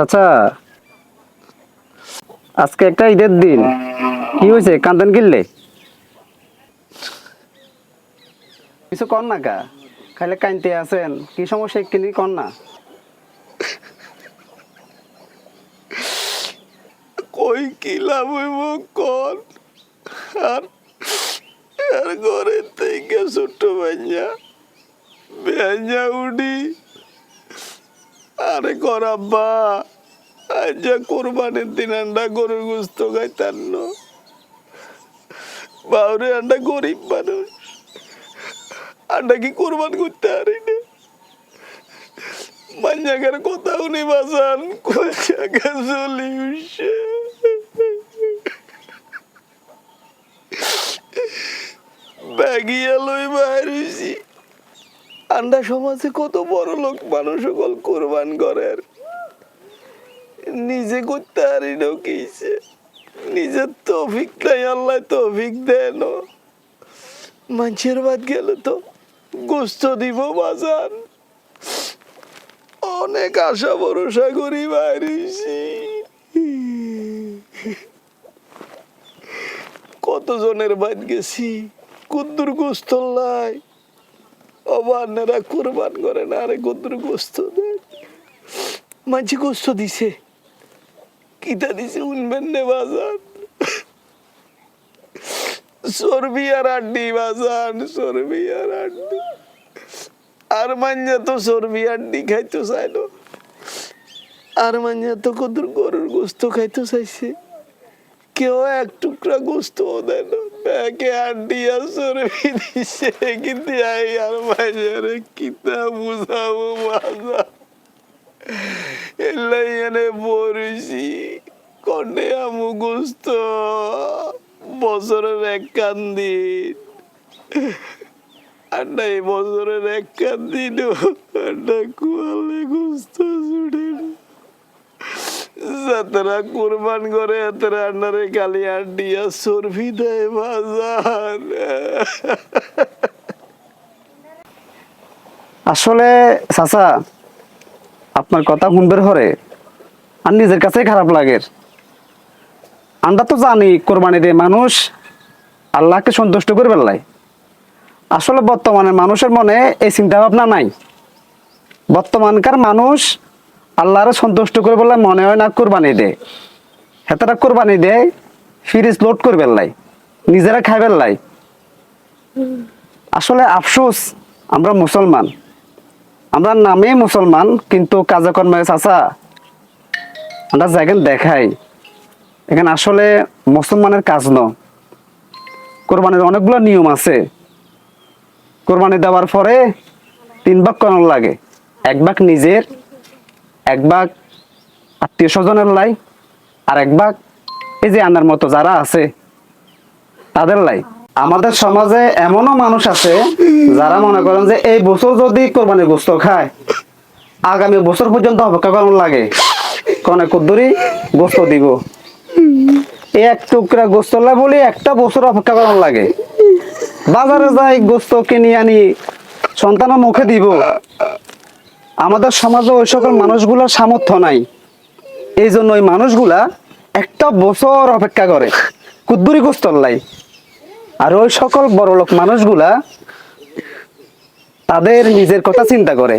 চাচা, আজকে একটা ঈদের দিন। কি হয়েছে? কান্দেন কিনলে? কিছু কর না কা। খাইলে কানতে আছেন। কি সমস্যা? কিনি কর না। কই কি লাভ হইব? কর। আর আর ঘরে থেকে ছোট্ট ভাইয়া বেঞ্জা উঠি। আরে করাব্বা আজ কোরবানির দিন আন্ডা গরুর গুস্ত খাইতান না। বাউরে আন্ডা গরিব মানুষ, আন্ডা কি কোরবান করতে পারি না? মাঞ্জাগের কোথাও নেই বাজান কোন চলি উঠছে। ব্যাগিয়া লই বাইরেছি। আন্ডা সমাজে কত বড় লোক মানুষ সকল কোরবান করেন নিজে করতে পারি না কিছে নিজের তৌফিক নাই, আল্লাহ তৌফিক দেন। মানুষের বাদ গেলে তো গোস্ত দিব বাজান অনেক আশা ভরসা করি বাইরেছি কতজনের বাদ গেছি, কুদ্দুর গোস্ত লাই কোরবান করে না, আরে গোস্ত মাঝে গোস্ত দিছে। কিতা দিছে উনবেন নে বাজান? চর্বি আর আড্ডি বাজান, চর্বি আর আড্ডি। আর মাঞ্জা তো চর্বি আড্ডি খাইতে চাইলো। আর মাঞ্জা তো কদর গরুর গোস্ত খাইতে চাইছে। কেউ এক টুকরা গোস্ত দেয় না ব্যাগে আড্ডি চর্বি দিছে কিন্তু আই আর মাঞ্জারে কিতা বুঝাবো বাজা এলাই এনে পড়েছি। কন্ডে আমু গোস্ত। বছরের এক কান দিন। আন্ডা এই বছরের এক কান দিন আন্ডা কুয়ালে গোস্ত যাতারা কোরবান করে এতরা আন্ডারে কালি আড্ডিয়া সরফি দেয় বাজার আসলে চাচা, আপনার কথা শুনবের হরে। আর নিজের কাছেই খারাপ লাগে। আমরা তো জানি কোরবানি দিয়ে মানুষ আল্লাহকে সন্তুষ্ট করে বেলায় আসলে বর্তমানে মানুষের মনে এই চিন্তা ভাবনা নাই। বর্তমানকার মানুষ আল্লাহরে সন্তুষ্ট করে বললে মনে হয় না কোরবানি দে। হেতারা কোরবানি দেয়, ফ্রিজ লোড করে বেললাই নিজেরা খাই বেললাই আসলে আফসোস, আমরা মুসলমান। আমরা নামে মুসলমান, কিন্তু কাজে কর্মে চাচা, আমরা যেখান দেখাই। এখানে আসলে মুসলমানের কাজ ন। কোরবানির অনেকগুলো নিয়ম আছে। কোরবানি দেওয়ার পরে তিন ভাগ করার লাগে, এক ভাগ নিজের এক ভাগ আত্মীয় স্বজনের লাই আর এক ভাগ এই যে আনার মতো যারা আছে, তাদের লাই। আমাদের সমাজে এমনও মানুষ আছে যারা মনে করেন যে এই বছর যদি কোরবানির গোস্ত খায়, আগামী বছর পর্যন্ত অপেক্ষা করার লাগে। কনে কদ্দুরি গোস্ত দিব। এই এক টুকরা গোস্ত বলি একটা বছর অপেক্ষা করার লাগে। বাজারে যাই গোস্ত কিনে আনি সন্তানের মুখে দিব। আমাদের সমাজে ওই সকল মানুষগুলোর সামর্থ্য নাই। এই জন্য ওই মানুষগুলা একটা বছর অপেক্ষা করে, কুদ্দুরি গোস্তর লাই। আর ওই সকল বড় লোক মানুষগুলা তাদের নিজের কথা চিন্তা করে।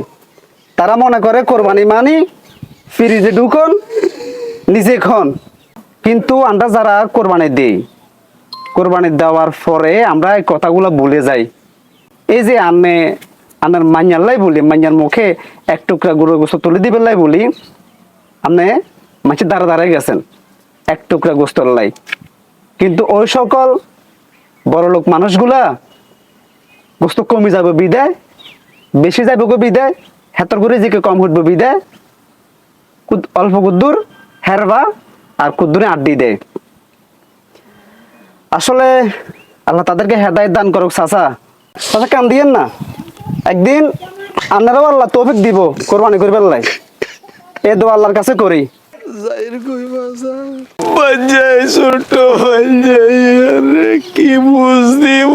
তারা মনে করে, কোরবানি মানি, ফ্রিজে ঢুকন, নিজে খন। কিন্তু আমরা যারা কোরবানি দিই, কোরবানি দেওয়ার পরে আমরা এই কথাগুলো ভুলে যাই। এই যে আনে আনার মাইয়াল্লাই বলি, মাইয়ার মুখে এক টুকরা গরুর গোস্ত তুলে দিবেলাই বলি। আপনি মাছের দ্বারা দাঁড়ায় গেছেন, এক টুকরা গোস্তর লাই। কিন্তু ওই সকল বড় লোক মানুষগুলা গোস্ত কমে যাবে বিদায়, বেশি যাবে গো বিদায়, হেতর করে যে কম উঠবে বিদায়। অল্প কুদ্দুর, হেরবা আর কুদ্দুরে আড্ডি দেয়। আসলে আল্লাহ তাদেরকে হেদায়ত দান করুক, চাচা। চাচা কান দিয়েন না? একদিন আপনারাও আল্লাহ তৌফিক দিব কোরবানি করবেন লাই এ দোয়া আল্লাহর কাছে করি। কই বাঞ্জাই ছোট বাজাই আরে কি বুঝ দিব?